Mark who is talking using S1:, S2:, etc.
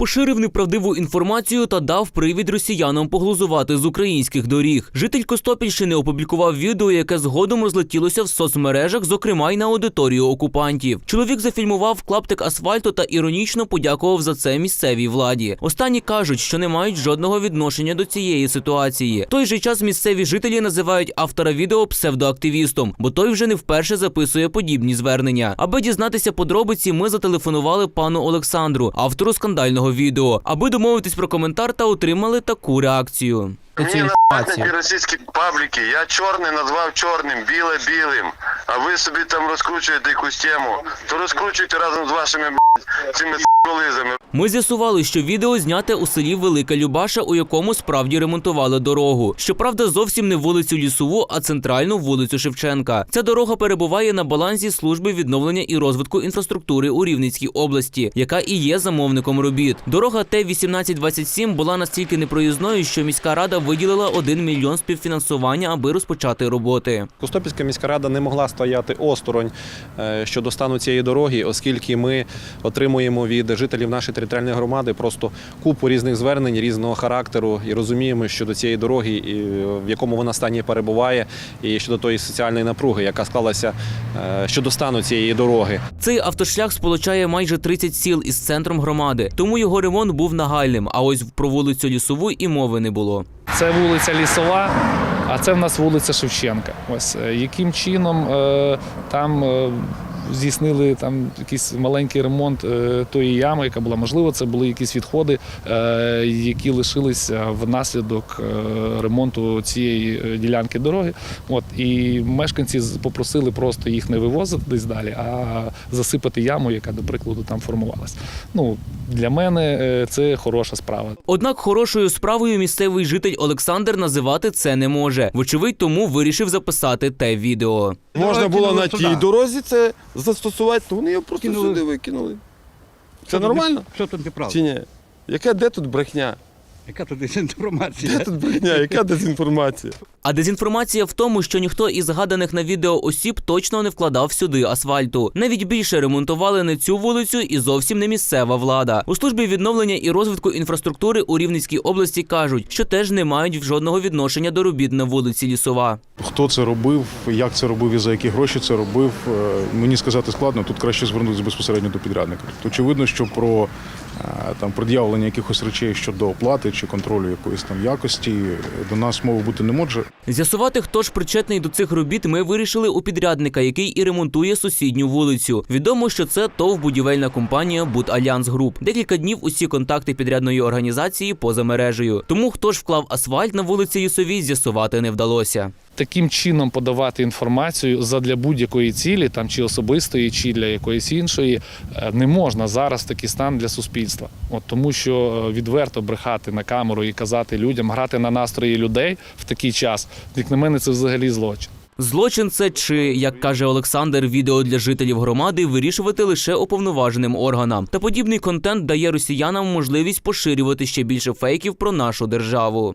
S1: Поширив неправдиву інформацію та дав привід росіянам поглузувати з українських доріг. Житель Костопільщини опублікував відео, яке згодом розлетілося в соцмережах, зокрема й на аудиторію окупантів. Чоловік зафільмував клаптик асфальту та іронічно подякував за це місцевій владі. Останні кажуть, що не мають жодного відношення до цієї ситуації. В той же час місцеві жителі називають автора відео псевдоактивістом, бо той вже не вперше записує подібні звернення. Аби дізнатися подробиці, ми зателефонували пану Олександру, автору скандального відео, аби домовитись про коментар та отримали таку реакцію.
S2: Мені нахуй ті російські пабліки. Я чорний назвав чорним, біле білим. А ви собі там розкручуєте якусь тему. То розкручуйте разом з вашими цими.
S1: Ми з'ясували, що відео зняте у селі Велика Любаша, у якому справді ремонтували дорогу. Щоправда, зовсім не вулицю Лісову, а центральну вулицю Шевченка. Ця дорога перебуває на балансі служби відновлення і розвитку інфраструктури у Рівненській області, яка і є замовником робіт. Дорога Т-1827 була настільки непроїзною, що міська рада виділила 1 мільйон співфінансування, аби розпочати роботи.
S3: Костопільська міська рада не могла стояти осторонь е, щодо стану цієї дороги, оскільки ми отримуємо від жителів нашої територіальної громади просто купу різних звернень різного характеру і розуміємо щодо цієї дороги, і в якому вона стані перебуває, і щодо тої соціальної напруги, яка склалася е, щодо стану цієї дороги.
S1: Цей автошлях сполучає майже 30 сіл із центром громади, тому його ремонт був нагальним. А ось про вулицю Лісову і мови не було.
S4: Це вулиця Лісова, а це в нас вулиця Шевченка. Ось е, яким чином е, там здійснили там якийсь маленький ремонт е, тої ями, яка була можливо, це були якісь відходи, е, які лишилися внаслідок е, ремонту цієї ділянки дороги. От і мешканці попросили просто їх не вивозити десь далі, а засипати яму, яка, до прикладу, там формувалась. Ну для мене це хороша справа.
S1: Однак хорошою справою місцевий житель Олександр називати це не може. Вочевидь, тому вирішив записати те відео.
S5: Можна було на тій дорозі це застосувати, то вони його просто
S6: Кинули.
S5: сюди викинули. Це нормально?
S6: Що тут неправда?
S5: Чи ні? Яка де тут брехня?
S6: Яка тут дезінформація?
S5: Де тут брехня? Яка дезінформація?
S1: А дезінформація в тому, що ніхто із згаданих на відео осіб точно не вкладав сюди асфальту. Навіть більше ремонтували не цю вулицю і зовсім не місцева влада. У службі відновлення і розвитку інфраструктури у Рівненській області кажуть, що теж не мають жодного відношення до робіт на вулиці Лісова.
S7: Хто це робив, як це робив і за які гроші це робив, е, мені сказати складно. Тут краще звернутися безпосередньо до підрядника. Очевидно, що про там пред'явлення якихось речей щодо оплати чи контролю якоїсь там якості е, до нас мови бути не може.
S1: З'ясувати, хто ж причетний до цих робіт, ми вирішили у підрядника, який і ремонтує сусідню вулицю. Відомо, що це ТОВ будівельна компанія Альянс Груп. Декілька днів усі контакти підрядної організації поза мережею. Тому хто ж вклав асфальт на вулиці Лісовій, з'ясувати не вдалося.
S4: Таким чином подавати інформацію задля будь-якої цілі, там чи особистої, чи для якоїсь іншої, е, не можна зараз такий стан для суспільства. От тому, що е, відверто брехати на камеру і казати людям, грати на настрої людей в такий час, як на мене, це взагалі злочин.
S1: Злочин це чи, як каже Олександр, відео для жителів громади вирішувати лише уповноваженим органам. Та подібний контент дає росіянам можливість поширювати ще більше фейків про нашу державу.